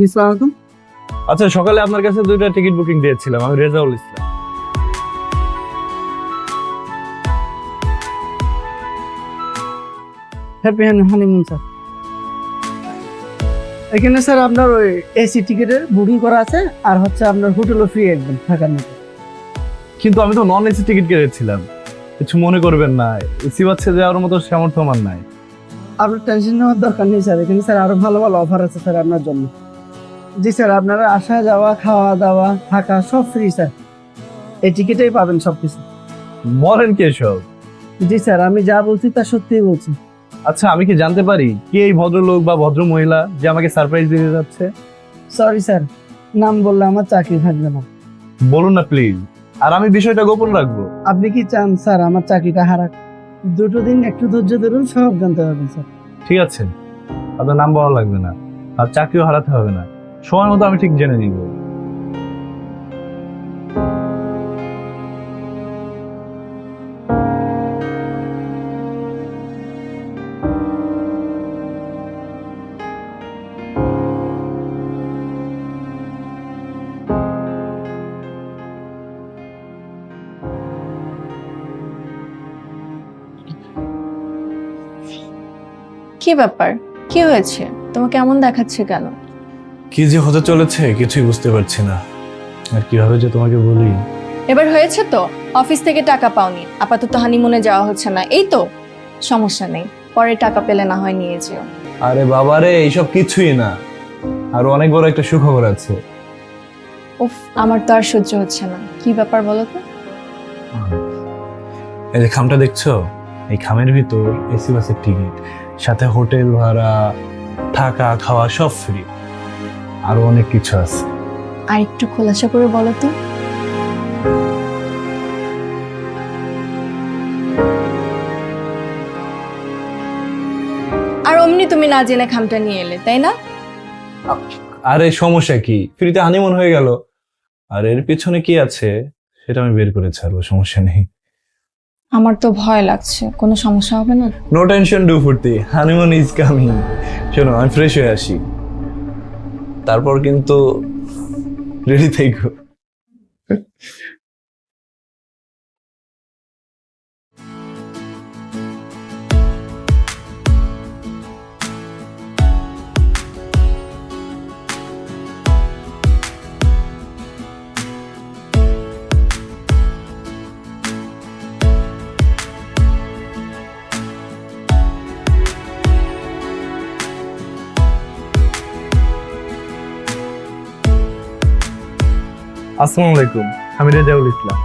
জি আচ্ছা সকালে আপনার কাছে দুইটা টিকিট বুকিং দিয়েছিলাম আমি Rezaul Islam. Happy honeymoon sir. এখানে স্যার আপনার ওই এসি টিকিটের বুকিং করা আছে আর হচ্ছে আপনার হোটেলও ফ্রি একদম থাকার মতো। কিন্তু আমি তো নন এসি টিকিট কেটেছিলাম। কিছু মনে করবেন না এসি বাচ্ছে যাওয়ার মতো সামর্থ্য আমার নাই। আপনার টেনশন নেওয়ার দরকার নেই স্যার। এখানে স্যার আরও ভালো ভালো অফার আছে স্যার আপনার জন্য। জি স্যার আপনারা আসা যাওয়া খাওয়া দাওয়া থাকা সব ফ্রি স্যার। এই টিকিটেই পাবেন সব কিছু বলেন কি এসব? জি স্যার আমি যা বলছি তা সত্যিই বলছি। আচ্ছা আমি কি জানতে পারি কে এই ভদ্রলোক বা ভদ্র মহিলা যে আমাকে সারপ্রাইজ দিতে যাচ্ছে? সরি স্যার নাম বললে আমার চাকরি থাকবে না। বলুন না প্লিজ আর আমি বিষয়টা গোপন রাখব। আপনি কি চান স্যার আমার চাকরিটা হারাক? দুটো দিন একটু ধৈর্য ধরুন সব জানতে পারবেন স্যার। ঠিক আছে। আপনার নাম বলা লাগবে না। আর চাকরিও হারাতে হবে না। সময় মতো আমি ঠিক জেনে নিব। কি ব্যাপার? কি হয়েছে? তোমাকে এমন দেখাচ্ছে কেন? কি যে হতে চলেছে কিছুই বুঝতে পারছি না। আর কীভাবে যে তোমাকে বলি? এবার হয়েছে তো অফিস থেকে টাকা পাওনি। আপাতত হানিমুনে যাওয়া হচ্ছে না। এই তো সমস্যা নেই। পরে টাকা পেলে না হয় নিয়ে যেও। আরে বাবারে এইসব কিছুই না। আর অনেক বড় একটা সুখবর আছে। উফ আমার তো আর সহ্য হচ্ছে না। কি ব্যাপার বলো তো? এই যে খামটা দেখছ? এই খামের ভিতর এসি বাসের টিকিট। সাথে হোটেল ভাড়া থাকা খাওয়া সব ফ্রি আরও অনেক কিছু আছে। আর একটু খোলাসা করে বলো তো। আর অমনি তুমি না জেনে খামটা নিয়ে এলে তাই না? আরে সমস্যা কি? ফ্রিতে হানিমুন হয়ে গেল। আর এর পিছনে কি আছে সেটা আমি বের করে ছাড়বো সমস্যা নেই। আমার তো ভয় লাগছে কোনো সমস্যা হবে না? নো টেনশন ডু ফুর্তি। হানিমুন ইজ কামিং শোনো আমি ফ্রেশ হয়ে আসি। তারপর কিন্তু রেডি থেকো। আসসালামু আলাইকুম আমি রেজাউল ইসলাম।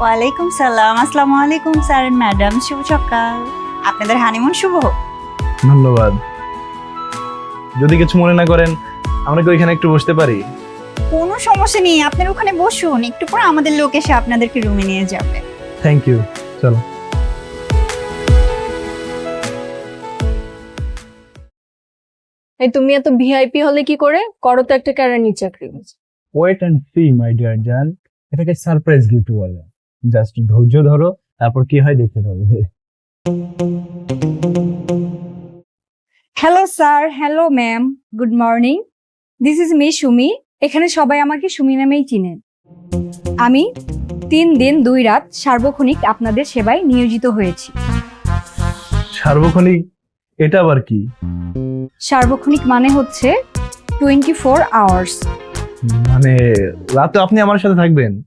ওয়ালাইকুম সালাম আসসালামু আলাইকুম স্যার ম্যাডাম শুভ সকাল। আপনাদের হানিমুন শুভ হোক। ধন্যবাদ। যদি কিছু মনে না করেন আমরা কি ওইখানে একটু বসতে পারি? কোনো সমস্যা নেই আপনার ওখানে বসুন একটু পর আমাদের লোক এসে আপনাদেরকে রুমে নিয়ে যাবে। থ্যাংক ইউ চলো। এই তুমি এত ভিআইপি হলে কি করে? করো তো একটা ক্যারানি চাকরি। Wait and see my dear জান এটাকে সারপ্রাইজ গিফট বলে। জাস্ট ধৈর্য ধরো তারপর কি হয় দেখতে হবে hello sir hello ma'am good morning this is Ms Sumi এখানে সবাই আমাকে সুমি নামেই চিনে। আমি তিন দিন দুই রাত সার্বক্ষণিক আপনাদের সেবায় নিয়োজিত হয়েছি। সার্বক্ষণিক? এটা আবার কি? সার্বক্ষণিক মানে হচ্ছে টোয়েন্টি ফোর আওয়ার্স মানে রাতে আপনি আমার সাথে থাকবেন।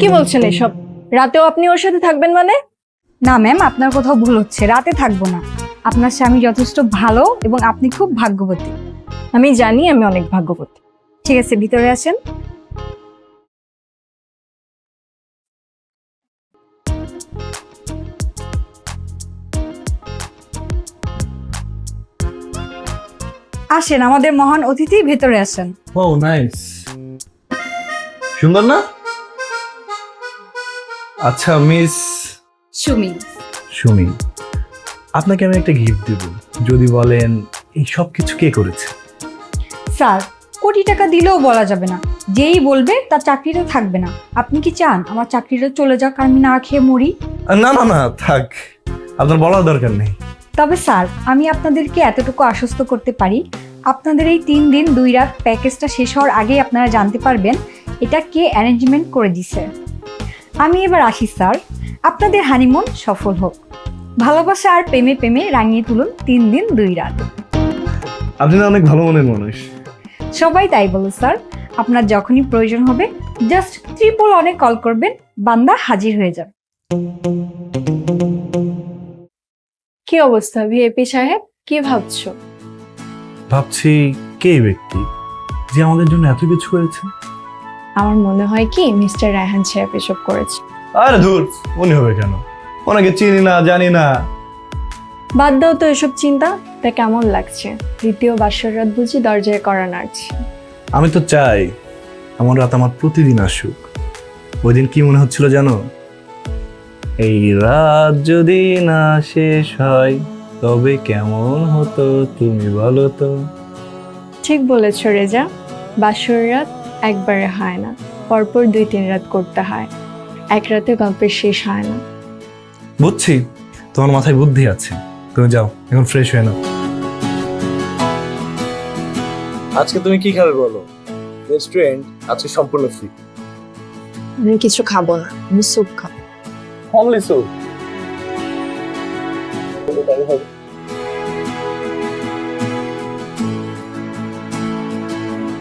কি বলছেন এসব? রাতেও আপনি ওর সাথে থাকবেন মানে? না ম্যাম আপনার কোথাও ভুল হচ্ছে। রাতে থাকব না। আপনার স্বামী যথেষ্ট ভালো এবং আপনি খুব ভাগ্যবতী। আমি জানি আমি অনেক ভাগ্যবতী। ঠিক আছে ভিতরে আসেন। আসেন আমাদের মহান অতিথি ভেতরে আসেন। ও নাইস সুন্দর না? আচ্ছা মিস সুমি। সুমি আপনাকে আমি একটা গিফট দেব। যদি বলেন এই সব কিছু কে করেছে? স্যার কোটি টাকা দিলেও বলা যাবে না। যেই বলবে তার চাকরিটা থাকবে না। আপনি কি চান? আমার চাকরিটা চলে যাক আমি না খেয়ে মরি? না না না থাক। আপনার বলার দরকার নেই। তবে স্যার আমি আপনাদেরকে এতটুকু আশ্বস্ত করতে পারি আপনাদের এই তিন দিন দুই রাত প্যাকেজটা শেষ হওয়ার আগেই আপনারা জানতে পারবেন এটা কে অ্যারেঞ্জমেন্ট করে দিছে। আমি এবার আসি স্যার আপনাদের হানিমুন সফল হোক। ভালোবাসা আর প্রেমে প্রেমে রাঙিয়ে তুলুন তিন দিন দুই রাত। আপনি না অনেক ভালো মনের মানুষ। সবাই তাই বলো স্যার আপনার যখনই প্রয়োজন হবে জাস্ট ত্রিপল অনেক কল করবেন বান্দা হাজির হয়ে যাবে। কি অবস্থা ভিএপি সাহেব? কি ভাবছ? ভাবছি কে এই ব্যক্তি যে আমাদের জন্য এত কিছু করেছে? আমার মনে হয় কি মিস্টার রায়হান সাহেব এসব করেছে। আরে ধুর মনে হবে কেন? ওনাকে চিনি না জানি না। বাদ দাও তো এসব চিন্তা তা কেমন লাগছে? দ্বিতীয় বাসর রাত বুঝি দরজায় করা নাড়ছে। আমি তো চাই এমন রাত আমার প্রতিদিন আসুক। ওই দিন কি মনে হচ্ছিল জানো? এই রাত যদি না শেষ হয় তবে কেমন হতো তুমি বলো তো? ঠিক বলেছ রেজা। বাসর রাত একবারে হয় না পরপর দুই তিন রাত করতে হয়। এক রাতে গল্পের শেষ হয় না। বুঝছি তোমার মাথায় বুদ্ধি আছে। তুমি যাও এখন ফ্রেশ হয়ে নাও। আজকে তুমি কি খাবে বলো? রেস্টুরেন্ট আজকে সম্পূর্ণ ফ্রি আমি কিছু খাব না আমি স্যুপ খাব। অনলি স্যুপ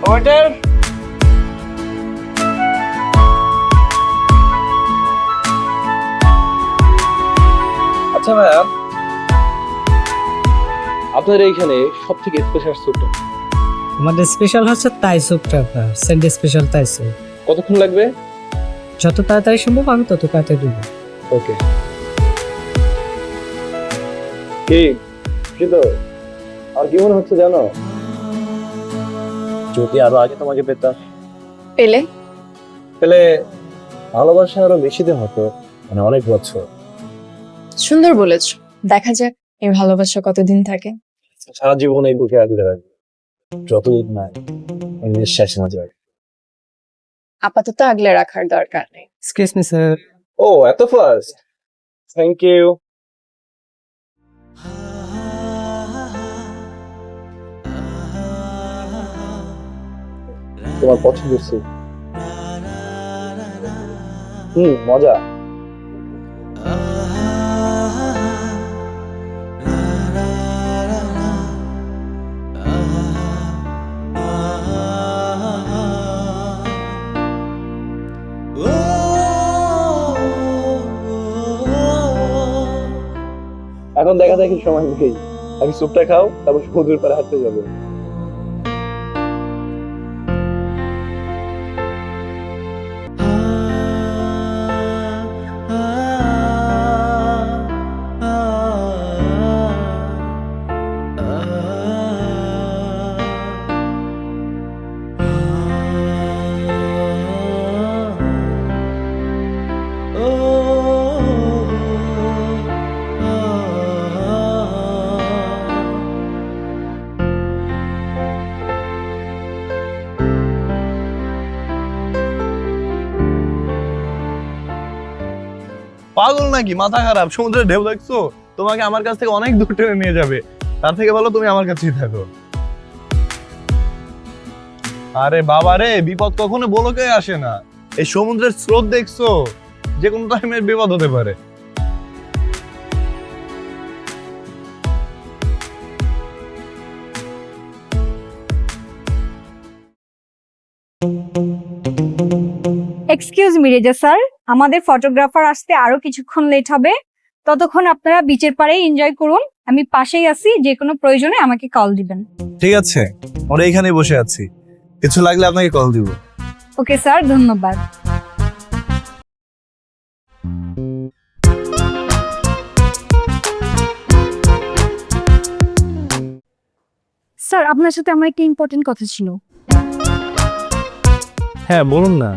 ওয়েটার আচ্ছা ভাইয়া আপনার এইখানে সব থেকে স্পেশাল স্যুপটা আমাদের স্পেশাল হচ্ছে তাই স্যুপটা সেন্ডে স্পেশাল তাই স্যুপ কতক্ষণ লাগবে? যত তাড়াতাড়ি সম্ভব আমি তত তাড়াতাড়ি দেবো। ওকে কি? তো আর কি মনে হচ্ছে জানো? যদি আরও আগে তোমাকে পেতাম। পেলে? পেলে ভালোবাসা আরও বেশি দিন হতো মানে অনেক বছর। সুন্দর বলেছ। দেখা যাক এই ভালোবাসা কতদিন থাকে। সারা জীবন এই বুকে আগলে রাখবে। যতদিন না এই নিঃশ্বাস না যায় আপাতত আগলে রাখার দরকার নেই। এক্সকিউজ মি স্যার ও এত ফার্স্ট থ্যাংক ইউ তোমার পছন্দ হুম মজা। এখন দেখা দেখি সময় নেই আগে স্যুপটা খাও তারপর সমুদ্রের পাড়ে হাঁটতে যাব। নাকি? মাথা খারাপ, সমুদ্রের ঢেউ দেখছ? তোমাকে আমার কাছ থেকে অনেক দূর টেনে নিয়ে যাবে। তার থেকে ভালো তুমি আমার কাছেই থাকো। আরে বাবা রে, বিপদ কখনো বলকে আসে না। এই সমুদ্রের স্রোত দেখছ? যে কোনো টাইমে বিপদ হতে পারে। এক্সকিউজ মি রেজা স্যার আমাদের ফটোগ্রাফার আসতে আরও কিছুক্ষণ লেট হবে। ততক্ষণ আপনারা বিচের পাড়েই এনজয় করুন। আমি পাশেই আছি যে কোনো প্রয়োজনে আমাকে কল দিবেন। ঠিক আছে। আমরা এখানেই বসে আছি। কিছু লাগলে আপনাকে কল দিব। ওকে স্যার ধন্যবাদ। স্যার আপনার সাথে আমার একটা ইম্পর্টেন্ট কথা ছিল। হ্যাঁ বলুন না।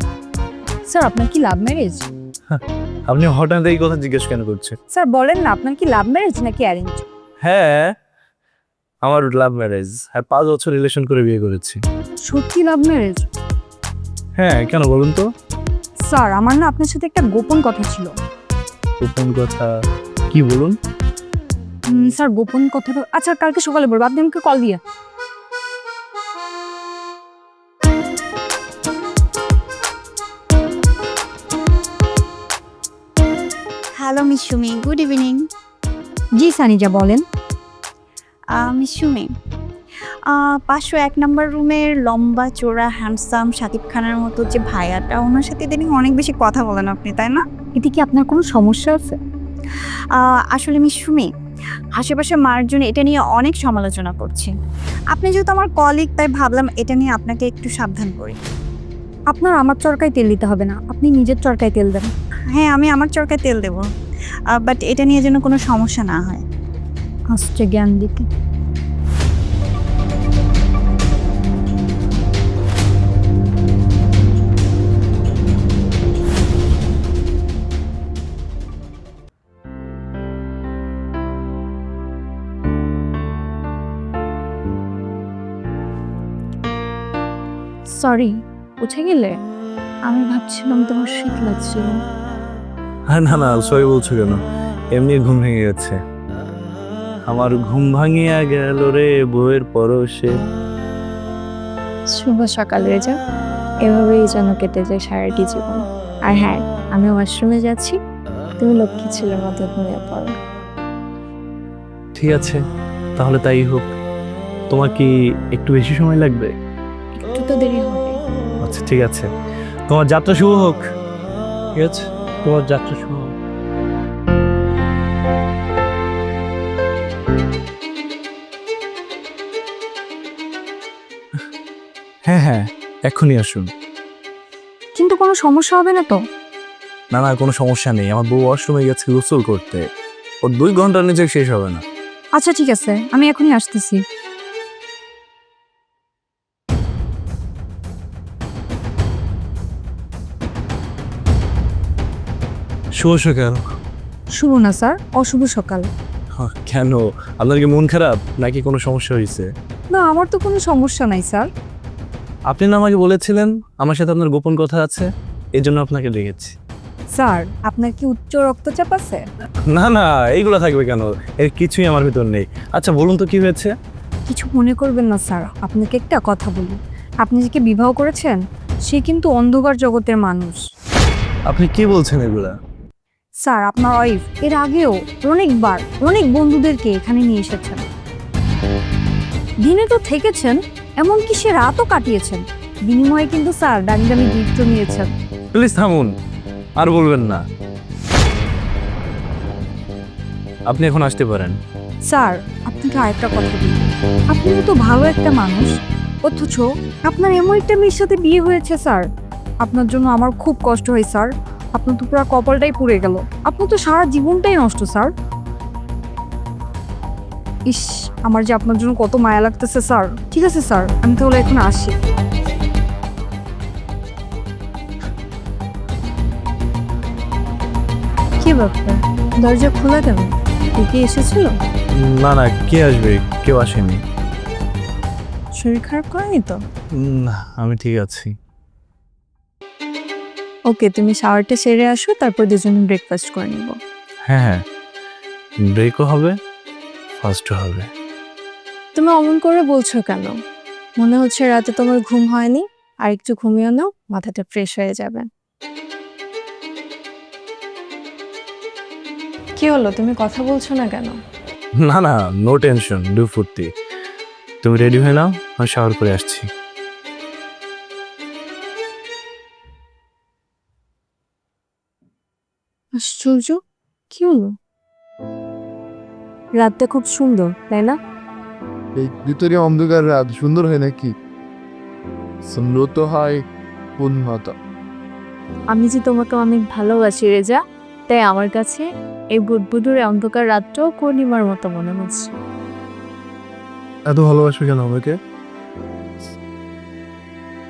স্যার আপনার কি লাভ ম্যারেজ? আপনি হঠাৎ এই কথা জিজ্ঞেস কেন করছেন? স্যার বলেন না আপনার কি লাভ ম্যারেজ নাকি অ্যারেঞ্জ? হ্যাঁ আমার লাভ ম্যারেজ। আর পাঁচ বছর রিলেশন করে বিয়ে করেছি। সত্যি লাভ ম্যারেজ? হ্যাঁ কেন বলুন তো? স্যার আমার না আপনার সাথে একটা গোপন কথা ছিল। গোপন কথা? কি বলুন? স্যার গোপন কথাটা আচ্ছা কালকে সকালে বলব। আপনি আমাকে কল দিয়ে hello miss Sumi good evening জি সানিজা বলেন। মিস সুমি পাঁচশো এক নম্বর রুমের লম্বা চোরা হ্যান্ডসাম শাকিব খানের মতো যে ভাইয়াটা ওনার সাথে ইদানিং অনেক বেশি কথা বলেন আপনি তাই না? এতে কি আপনার কোনো সমস্যা আছে? আসলে মিস সুমি আশেপাশে মার্জন এটা নিয়ে অনেক সমালোচনা করছে। আপনি যেহেতু আমার কলিগ তাই ভাবলাম এটা নিয়ে আপনাকে একটু সাবধান করি। আপনার আমার চরকায় তেল দিতে হবে না আপনি নিজের চরকায় তেল দেন। হ্যাঁ আমি আমার চরকায় তেল দেবো। বাট এটা নিয়ে যেন কোনো সমস্যা না হয়। আসছে জ্ঞান দিতে। সরি উঠে গেলে? আমি ভাবছিলাম তোমার শীত লাগছিল। হ্যাঁ না না সরি বলছো কেন? এমনি ঘুম ভেঙে গেছে। আমার ঘুম ভাঙিয়া গেল রে বইয়ের পরশে। শুভ সকাল রেজা। এভাবেই যেন কেটে যায় সারাটি জীবন। আর হ্যাঁ আমি ওয়াশরুমে যাচ্ছি। তুমি লক্ষ্মী ছেলের মতো ঘুমিয়ে পড়ো। ঠিক আছে তাহলে তাই হোক। তোমার কি একটু বেশি সময় লাগবে? একটু তো দেরি হবে। আচ্ছা ঠিক আছে। তোমার যাত্রা শুভ হোক। ঠিক আছে? তোমার যাত্রা শুভ হ্যাঁ হ্যাঁ এখনই আসুন। কিন্তু কোনো সমস্যা হবে না তো? না না কোনো সমস্যা নেই। আমার বউ ওয়াশরুমে গেছে গোসল করতে। ও দুই ঘণ্টার নিচে শেষ হবে না। আচ্ছা ঠিক আছে। আমি এখনই আসতেছি। শুভ সকাল। শুভ না স্যার। অশুভ সকাল। কেন? আপনার কি মন খারাপ? নাকি কোনো সমস্যা হয়েছে না আমার তো কোনো সমস্যা নাই স্যার। আপনি না আমাকে বলেছিলেন আমার সাথে আপনার গোপন কথা আছে এই জন্য আপনাকে ডেকেছি। স্যার আপনার কি উচ্চ রক্তচাপ আছে? না না এইগুলো থাকবে কেন? এর কিছুই আমার ভিতর নেই। আচ্ছা বলুন তো কি হয়েছে? কিছু মনে করবেন না স্যার। আপনাকে একটা কথা বলি। আপনি যাকে বিবাহ করেছেন সে কিন্তু অন্ধকার জগতের মানুষ। আপনি কি বলছেন এগুলা? স্যার আপনার ওয়াইফ। এর আগেও অনেকবার অনেক বন্ধুদেরকে এখানে নিয়ে এসেছেন। দিনে তো থেকেছেন এমনকি সে রাতও কাটিয়েছেন। বিনিময়ে কিন্তু স্যার দামি দামি গিফটও নিয়েছেন। প্লিজ থামুন আর বলবেন না। আপনি এখন আসতে পারেন। স্যার আপনাকে আরেকটা কথা বলি। আপনি তো ভালো একটা মানুষ। অথচ আপনার এমন একটা মেয়ের সাথে বিয়ে হয়েছে স্যার। আপনার জন্য আমার খুব কষ্ট হয় স্যার। আপনার তো পুরো কপালটাই পুড়ে গেল। আপনার তো সারা জীবনটাই নষ্ট স্যার। ইস আমার যে আপনার জন্য কত মায়া লাগতেছে স্যার। ঠিক আছে স্যার আমি তাহলে এখন আসি। কি ব্যাপার? দরজা খোলা কেন? কে এসেছিল? না না কে আসবে? কেউ আসেনি। শরীর খারাপ করেনি তো? না আমি ঠিক আছি। ওকে তুমি শাওয়ারটা সেরে আসো তারপর দুজনে ব্রেকফাস্ট করে নিব। হ্যাঁ হ্যাঁ। ব্রেকও হবে ফাস্টও হবে। তুমি অমন করে বলছো কেন? মনে হচ্ছে রাতে তোমার ঘুম হয়নি আর একটু ঘুমিয়ে নাও মাথাটা ফ্রেশ হয়ে যাবে। কি হলো? তুমি কথা বলছো না কেন? না না নো টেনশন ডু ফুর্তি। তুমি রেডি হয়ে নাও আমি শাওয়ার করে আসছি। আশ্চর্য? কি হলো? রাতটা খুব সুন্দর তাই না? এই ভিতরে অন্ধকার রাত সুন্দর হয় নাকি? সুন্দর তো হয় উন্নত আমি যে তোমাকে অনেক ভালোবাসি রেজা তাই আমার কাছে এই বুদবুদুর অন্ধকার রাতটাও পূর্ণিমার মতো মনে হচ্ছে। এত ভালোবাসো কেন আমাকে?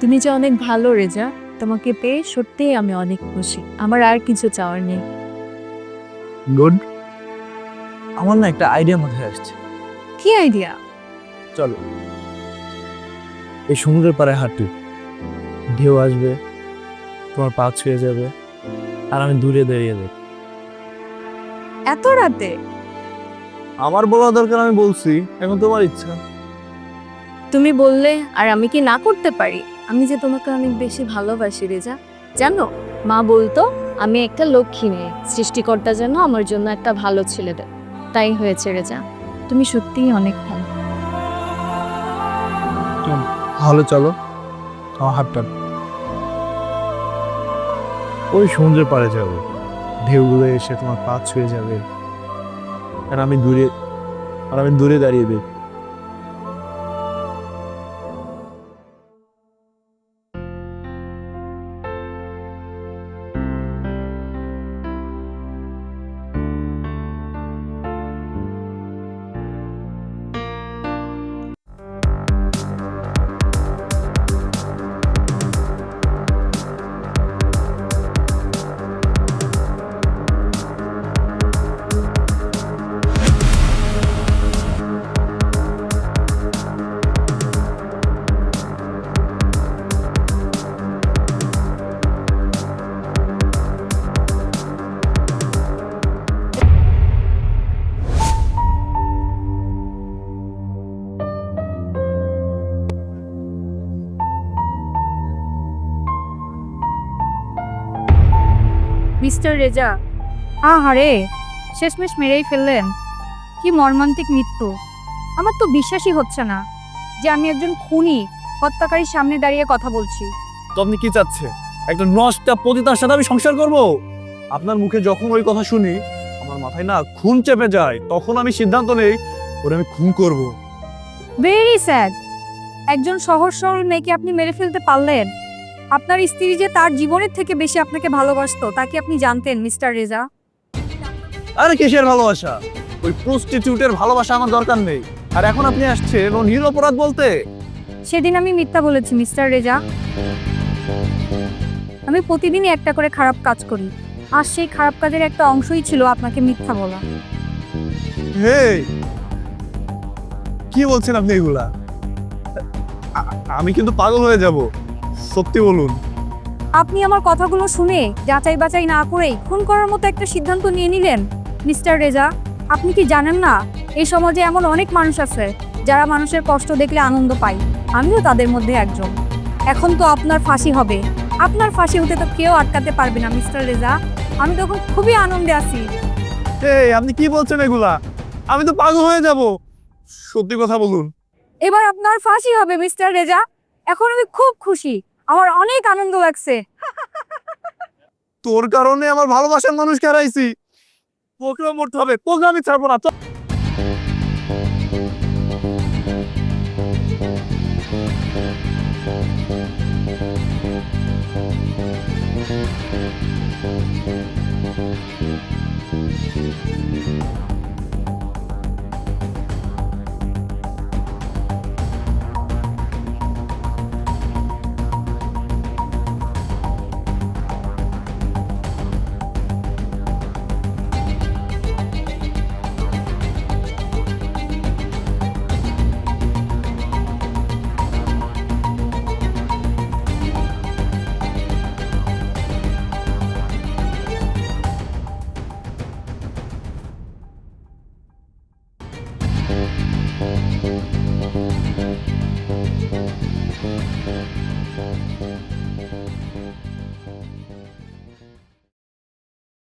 তুমি যে অনেক ভালো রেজা তোমাকে পেয়ে সত্যিই আমি অনেক খুশি। আমার আর কিছু চাওয়ার নেই। গুড আমার না একটা আইডিয়া মাথায় আসছে। কি আইডিয়া চলো। এই সমুদ্রের পাড়ে হাঁটু ঢেউ আসবে তোমার পা ছুঁয়ে যাবে আর আমি দূরে দাঁড়িয়ে দেব। এত রাতে? আমার বলা দরকার আমি বলছি এখন তোমার ইচ্ছা। তুমি বললে আর আমি কি না করতে পারি? আমি যে তোমাকে অনেক বেশি ভালোবাসি রেজা। জানো মা বলতো আমি একটা লক্ষ্মী মেয়ে। সৃষ্টিকর্তা যেন আমার জন্য একটা ভালো ছেলে তাই হয়েছে রেজা তুমি সত্যিই অনেক ভালো। তাহলে চলো। আমার ওই সমুদ্রের পাড়ে যাব। ঢেউগুলো এসে তোমার পা ছুঁয়ে যাবে। আর আমি দূরে, আর আমি দূরে দাঁড়িয়ে দেই মিস্টার রেজা। আহারে শেষমেশ মেরেই ফেললেন। কি মর্মান্তিক মৃত্যু। আমার তো বিশ্বাসই হচ্ছে না যে আমি একজন খুনি হত্যাকারীর সামনে দাঁড়িয়ে কথা বলছি। তো আপনি কি চাচ্ছে একটা নষ্টা পতিতার সাথে আমি সংসার করব? আপনার মুখে যখন ওই কথা শুনি আমার মাথায় না খুন চেপে যায়। তখন আমি সিদ্ধান্ত নেই ওরে আমি খুন করব। ভেরি স্যাড একজন সহজ সরল মেয়েকে আপনি মেরে ফেলতে পারলেন? আপনার স্ত্রী যে তার জীবনের থেকে বেশি আপনাকে ভালোবাসতো তা কি আপনি জানতেন মিস্টার রেজা? আরে কিসের ভালোবাসা? ওই প্রস্টিটিউটের ভালোবাসা আমার দরকার নেই। আর এখন আপনি আসছেন ও নিরপরাধ বলতে? সেদিন আমি মিথ্যা বলেছি মিস্টার রেজা। আমি প্রতিদিনই একটা করে খারাপ কাজ করি। আর সেই খারাপ কাজের একটা অংশই ছিল আপনাকে মিথ্যা বলা। হে কি বলছেন আপনি এগুলা? আমি কিন্তু পাগল হয়ে যাব। সত্যি বলুন। আপনি আমার কথাগুলো শুনে যাচাই বাছাই না করেই খুন করার মতো একটা সিদ্ধান্ত নিয়ে নিলেন। মিস্টার রেজা আপনি কি জানেন না এই সমাজে এমন অনেক মানুষ আছে যারা মানুষের কষ্ট দেখলে আনন্দ পায়। আমিও তাদের মধ্যে একজন। এখন তো আপনার ফাঁসি হবে। আপনার ফাঁসি হতে তো কেউ আটকাতে পারবে না মিস্টার রেজা। আমি তখন খুবই আনন্দে আছি। এই আপনি কি বলছেন এগুলা? আমি তো পাগল হয়ে যাব। সত্যি কথা বলুন। এবার আপনার ফাঁসি হবে মিস্টার রেজা। এখন আমি খুব খুশি। আমার অনেক আনন্দ লাগছে। তোর কারণে আমার ভালোবাসার মানুষকে হারাইছি। প্রোগ্রাম করতে হবে প্রোগ্রামই ছাড়বো না